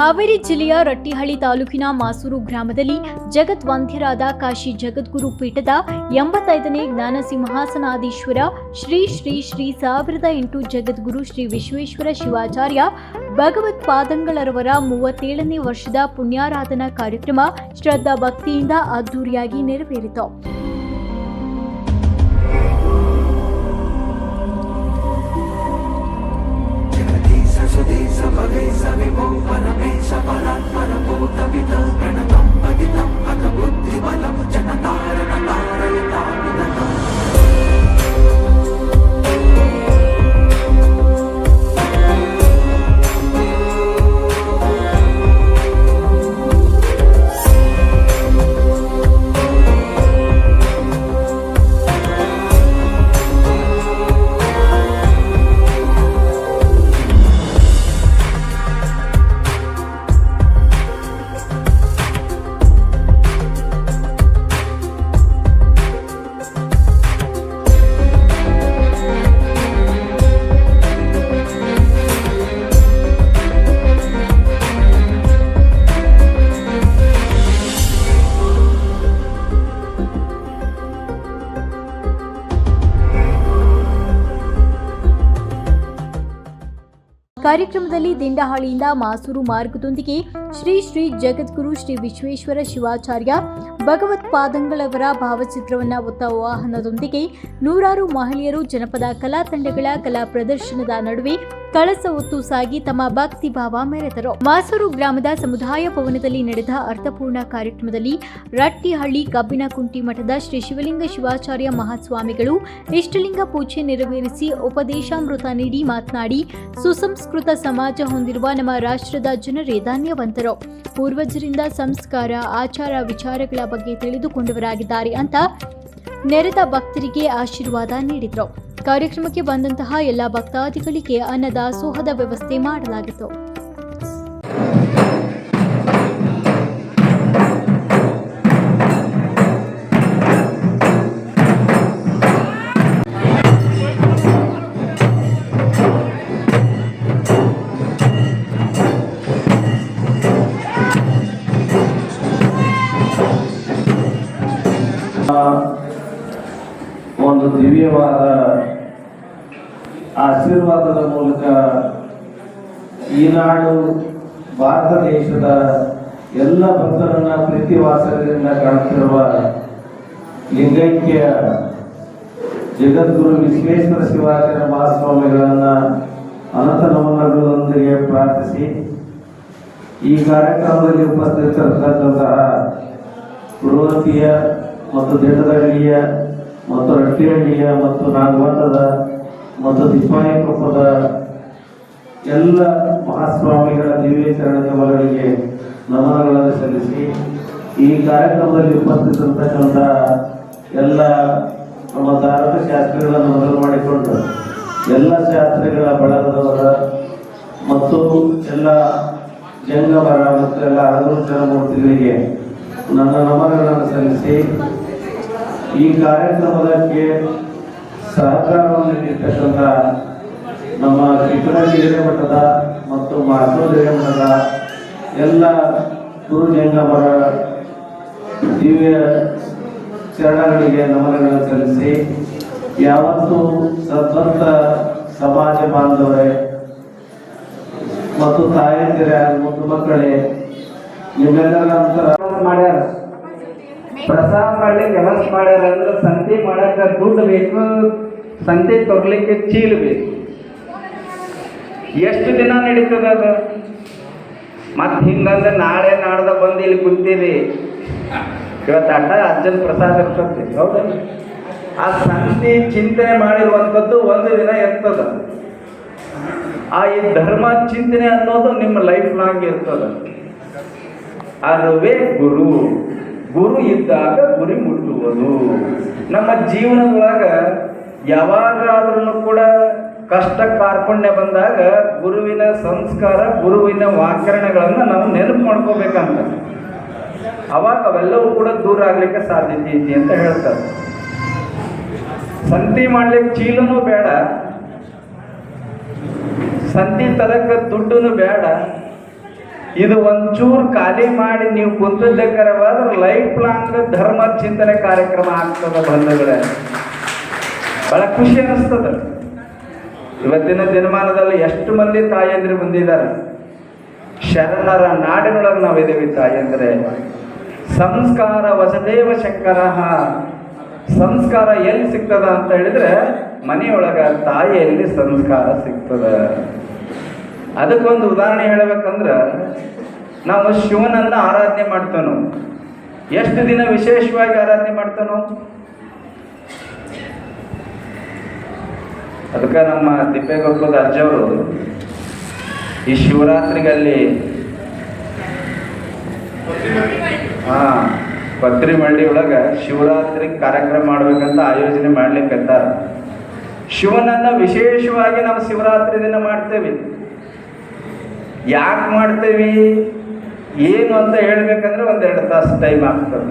ಹಾವೇರಿ ಜಿಲ್ಲೆಯ ರಟ್ಟಿಹಳ್ಳಿ ತಾಲೂಕಿನ ಮಾಸೂರು ಗ್ರಾಮದಲ್ಲಿ ಜಗದ್ವಂದ್ಯರಾದ ಕಾಶಿ ಜಗದ್ಗುರು ಪೀಠದ ಎಂಬತ್ತೈದನೇ ಜ್ಞಾನ ಸಿಂಹಾಸನಾಧೀಶ್ವರ ಶ್ರೀ ಶ್ರೀ ಶ್ರೀ ಸಾವಿರದ ಎಂಟು ಜಗದ್ಗುರು ಶ್ರೀ ವಿಶ್ವೇಶ್ವರ ಶಿವಾಚಾರ್ಯ ಭಗವತ್ ಪಾದಂಗಳರವರ ಮೂವತ್ತೇಳನೇ ವರ್ಷದ ಪುಣ್ಯಾರಾಧನಾ ಕಾರ್ಯಕ್ರಮ ಶ್ರದ್ಧಾ ಭಕ್ತಿಯಿಂದ ಅದ್ದೂರಿಯಾಗಿ ನೆರವೇರಿತು. ಕಾರ್ಯಕ್ರಮದಲ್ಲಿ ದಿಂಡಹಾಳಿಯಿಂದ ಮಾಸೂರು ಮಾರ್ಗದೊಂದಿಗೆ ಶ್ರೀ ಶ್ರೀ ಜಗದ್ಗುರು ಶ್ರೀ ವಿಶ್ವೇಶ್ವರ ಶಿವಾಚಾರ್ಯ ಭಗವತ್ ಪಾದಂಗಳವರ ಭಾವಚಿತ್ರವನ್ನ ಹೊತ್ತ ವಾಹನದೊಂದಿಗೆ ನೂರಾರು ಮಹಿಳೆಯರು ಜನಪದ ಕಲಾ ತಂಡಗಳ ಕಲಾ ಪ್ರದರ್ಶನದ ನಡುವೆ ಕಳಸ ಹೊತ್ತು ಸಾಗಿ ತಮ್ಮ ಭಕ್ತಿ ಭಾವ ಮೆರೆದರು. ಮಾಸೂರು ಗ್ರಾಮದ ಸಮುದಾಯ ಭವನದಲ್ಲಿ ನಡೆದ ಅರ್ಥಪೂರ್ಣ ಕಾರ್ಯಕ್ರಮದಲ್ಲಿ ರಟ್ಟಿಹಳ್ಳಿ ಕಬ್ಬಿನಕುಂಟಿ ಮಠದ ಶ್ರೀ ಶಿವಲಿಂಗ ಶಿವಾಚಾರ್ಯ ಮಹಾಸ್ವಾಮಿಗಳು ಇಷ್ಟಲಿಂಗ ಪೂಜೆ ನೆರವೇರಿಸಿ ಉಪದೇಶಾಮೃತ ನೀಡಿ ಮಾತನಾಡಿ, ಸುಸಂಸ್ಕೃತ ಸಮಾಜ ಹೊಂದಿರುವ ನಮ್ಮ ರಾಷ್ಟ್ರದ ಜನರೇ ಧನ್ಯವಂತರು. ಪೂರ್ವಜರಿಂದ ಸಂಸ್ಕಾರ, ಆಚಾರ ವಿಚಾರಗಳ ಬಗ್ಗೆ ತಿಳಿದುಕೊಂಡವರಾಗಿದ್ದಾರೆ ಅಂತ ನೆರೆದ ಭಕ್ತರಿಗೆ ಆಶೀರ್ವಾದ ನೀಡಿದರು. ಕಾರ್ಯಕ್ರಮಕ್ಕೆ ಬಂದಂತಹ ಎಲ್ಲ ಭಕ್ತಾದಿಗಳಿಗೆ ಅನ್ನದಾಸೋಹದ ವ್ಯವಸ್ಥೆ ಮಾಡಲಾಗಿತ್ತು. ಒಂದು ದಿವ್ಯವಾದ ಆಶೀರ್ವಾದದ ಮೂಲಕ ಈ ನಾಡು ಭಾರತ ದೇಶದ ಎಲ್ಲ ಭಕ್ತರನ್ನ ಪ್ರೀತಿ ಕಾಣುತ್ತಿರುವ ಲಿಂಗೈಕ್ಯ ಜಗದ್ಗುರು ವಿಶ್ವೇಶ್ವರ ಶಿವಾಚಾರ್ಯ ಮಹಾಸ್ವಾಮಿಗಳನ್ನ ಅನಂತ ನಮನಗಳೊಂದಿಗೆ ಪ್ರಾರ್ಥಿಸಿ. ಈ ಕಾರ್ಯಕ್ರಮದಲ್ಲಿ ಉಪಸ್ಥಿತರಿರತಕ್ಕಂತಹ ಗುರುವತಿಯ ಮತ್ತು ದಿಟ್ಟದಹಳ್ಳಿಯ ಮತ್ತು ರಟ್ಟಿಹಳ್ಳಿಯ ಮತ್ತು ನಾಗವನದ ಮತ್ತು ಕೊಪ್ಪದ ಎಲ್ಲ ಮಹಾಸ್ವಾಮಿಗಳ ದಿವ್ಯ ಚರಣ ಕಮಲಗಳಿಗೆ ನಮನಗಳನ್ನು ಸಲ್ಲಿಸಿ ಈ ಕಾರ್ಯಕ್ರಮದಲ್ಲಿ ಉಪಸ್ಥಿತರಿರ್ತಕ್ಕಂಥ ಎಲ್ಲ ನಮ್ಮ ಧಾರ್ಮಿಕ ಶಾಸ್ತ್ರಿಗಳನ್ನು ಮೊದಲು ಮಾಡಿಕೊಂಡು ಎಲ್ಲ ಶಾಸ್ತ್ರಿಗಳ ಬಳಗದವರ ಮತ್ತು ಎಲ್ಲ ಜಂಗಮರ ಮತ್ತು ಎಲ್ಲ ಅನುಷ್ಠಾನ ಮೂರ್ತಿಗಳಿಗೆ ನನ್ನ ನಮನಗಳನ್ನು ಸಲ್ಲಿಸಿ ಈ ಕಾರ್ಯಕ್ರಮದಕ್ಕೆ ಸಹಕಾರವನ್ನು ನೀಡಿರ್ತಕ್ಕಂಥ ನಮ್ಮ ಕಿಕ್ಕನಹಳ್ಳಿ ಹಿರೇಮಠದ ಮತ್ತು ಮಾಸೂರು ಹಿರೇಮಠದ ಎಲ್ಲ ಗುರು ಜಂಗಮರ ದಿವ್ಯ ಚರಣಗಳಿಗೆ ನಮನಗಳನ್ನು ಸಲ್ಲಿಸಿ, ಯಾವತ್ತೂ ಸದ್ವಂತ ಸಮಾಜ ಬಾಂಧವರೇ ಮತ್ತು ತಾಯಂದಿರ ಮತ್ತು ಮಕ್ಕಳೇ ನಿಮ್ಮೆಲ್ಲರ ನಂತರ ಮಾಡ್ಯಾರ ಪ್ರಸಾದ ಮಾಡ್ಲಿಕ್ಕೆ ವ್ಯವಸ್ಥೆ ಮಾಡ್ಯಾರ ಅಂದ್ರೆ ಸಂತೆ ಮಾಡಕ್ಕೆ ದುಡ್ಡು ಬೇಕು, ಸಂತೆ ತೊಗಲಿಕ್ಕೆ ಚೀಲ ಬೇಕು. ಎಷ್ಟು ದಿನ ನಡೀತದ ಅದು? ಮತ್ ಹಿಂಗಂದ್ರೆ ನಾಳೆ ನಾಡ್ದ ಬಂದು ಇಲ್ಲಿ ಕುಂತೀರಿ ಇವತ್ತು ಅಡ್ಡ ಅಜ್ಜನ ಪ್ರಸಾದ ಇರ್ತದೆ ಹೌದಲ್ಲ ಆ ಸಂತಿ ಚಿಂತನೆ ಮಾಡಿರುವಂಥದ್ದು ಒಂದು ದಿನ ಇರ್ತದ ಆ ಈ ಧರ್ಮ ಚಿಂತನೆ ಅನ್ನೋದು ನಿಮ್ಮ ಲೈಫ್ ಲಾಂಗ್ ಇರ್ತದ. ಅದುವೇ ಗುರು. ಗುರು ಇದ್ದಾಗ ಗುರಿ ಮುಟ್ಟುವುದು ನಮ್ಮ ಜೀವನದೊಳಗ ಯಾವಾಗಾದ್ರೂ ಕೂಡ ಕಷ್ಟ ಕಾರ್ಪಣ್ಯ ಬಂದಾಗ ಗುರುವಿನ ಸಂಸ್ಕಾರ, ಗುರುವಿನ ವಾಕರಣೆಗಳನ್ನು ನಾವು ನೆನಪು ಮಾಡ್ಕೋಬೇಕಂತ. ಅವಾಗ ಅವೆಲ್ಲವೂ ಕೂಡ ದೂರ ಆಗ್ಲಿಕ್ಕೆ ಸಾಧ್ಯತೆ ಐತಿ ಅಂತ ಹೇಳ್ತಾರೆ. ಸಂತಿ ಮಾಡ್ಲಿಕ್ಕೆ ಚೀಲನೂ ಬೇಡ. ಸಂತಿ ತರಕ ದುಡ್ಡು ಬೇಡ. ಇದು ಒಂಚೂರು ಖಾಲಿ ಮಾಡಿ ನೀವು ಕುಂತದ್ದಕ್ಕರವಾದ್ರೆ ಲೈಫ್ ಲಾಂಗ್ ಧರ್ಮ ಚಿಂತನೆ ಕಾರ್ಯಕ್ರಮ ಆಗ್ತದ ಬಂಧುಗಳೇ. ಬಹಳ ಖುಷಿ ಅನಿಸ್ತದ. ಇವತ್ತಿನ ದಿನಮಾನದಲ್ಲಿ ಎಷ್ಟು ಮಂದಿ ತಾಯಂದಿರು ಬಂದಿದ್ದಾರೆ. ಶರಣರ ನಾಡಿನೊಳಗೆ ನಾವಿದ್ದೀವಿ ತಾಯಂದ್ರೆ. ಸಂಸ್ಕಾರ ವಸದೇವ ಶಂಕರ. ಸಂಸ್ಕಾರ ಎಲ್ಲಿ ಸಿಗ್ತದ ಅಂತ ಹೇಳಿದ್ರೆ ಮನೆಯೊಳಗ ತಾಯಿಯಲ್ಲಿ ಸಂಸ್ಕಾರ ಸಿಗ್ತದ. ಅದಕ್ಕೊಂದು ಉದಾಹರಣೆ ಹೇಳಬೇಕಂದ್ರೆ, ನಾವು ಶಿವನನ್ನ ಆರಾಧನೆ ಮಾಡ್ತೇವೆ. ನಾವು ಎಷ್ಟು ದಿನ ವಿಶೇಷವಾಗಿ ಆರಾಧನೆ ಮಾಡ್ತೇವೆ? ಅದಕ್ಕೆ ನಮ್ಮ ತಿಪ್ಪೇಗೊಪ್ಪದ ಅಜ್ಜವರು, ಈ ಶಿವರಾತ್ರಿಗಲ್ಲಿ ಹಾ ಪತ್ರಿಮಳ್ಳಿ ಒಳಗ ಶಿವರಾತ್ರಿ ಕಾರ್ಯಕ್ರಮ ಮಾಡ್ಬೇಕಂತ ಆಯೋಜನೆ ಮಾಡ್ಲಿಕ್ಕೆ ಶಿವನನ್ನ ವಿಶೇಷವಾಗಿ ನಾವು ಶಿವರಾತ್ರಿ ದಿನ ಮಾಡ್ತೇವೆ. ಯಾಕೆ ಮಾಡ್ತೇವಿ? ಏನು ಅಂತ ಹೇಳ್ಬೇಕಂದ್ರೆ ಒಂದೆರಡು ತಾಸು ಟೈಮ್ ಆಗ್ತದೆ.